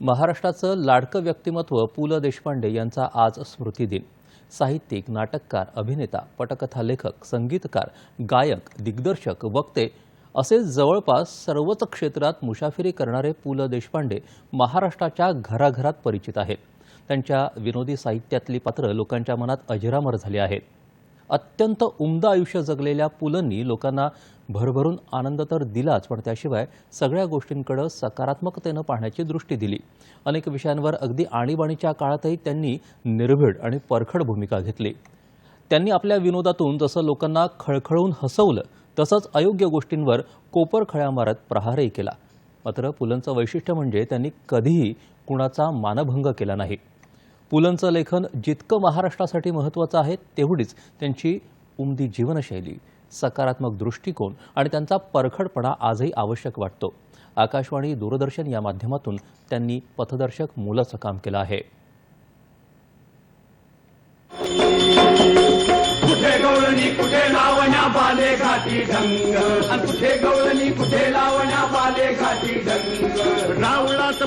महाराष्ट्राचं लाडकं व्यक्तिमत्व पु ल देशपांडे यांचा आज स्मृतिदिन साहित्यिक नाटककार अभिनेता पटकथा लेखक संगीतकार गायक दिग्दर्शक वक्ते असे जवळपास सर्वच क्षेत्रात मुसाफिरी करणारे पु ल देशपांडे महाराष्ट्राच्या घराघरात परिचित आहेत. त्यांच्या विनोदी साहित्यातली पात्रं लोकांच्या मनात अजरामर झाली आहेत. अत्यंत उमदा आयुष्य जगलेल्या पुलंनी लोकांना भरभरून आनंद तर दिलाच पण त्याशिवाय सगळ्या गोष्टींकडे सकारात्मकतेनं पाहण्याची दृष्टी दिली. अनेक विषयांवर अगदी आणीबाणीच्या काळातही त्यांनी निर्भीड आणि परखड भूमिका घेतली. त्यांनी आपल्या विनोदातून जसं लोकांना खळखळून हसवलं तसंच अयोग्य गोष्टींवर कोपर खळ्या मारत प्रहारही केला. मात्र पुलंचं वैशिष्ट्य म्हणजे त्यांनी कधीही कुणाचा मानभंग केला नाही. पुलंचं लेखन जितकं महाराष्ट्रासाठी महत्त्वाचं आहे तेवढीच त्यांची उमदी जीवनशैली सकारात्मक दृष्टिकोन आणि त्यांचा परखडपणा आजही आवश्यक वाटतो. आकाशवाणी दूरदर्शन या माध्यमातून त्यांनी पथदर्शक मुलाचं काम केलं आहे. कुठे गवळणी कुठे लावण्या बाले घाटी ढंग कुठे गवळणी कुठे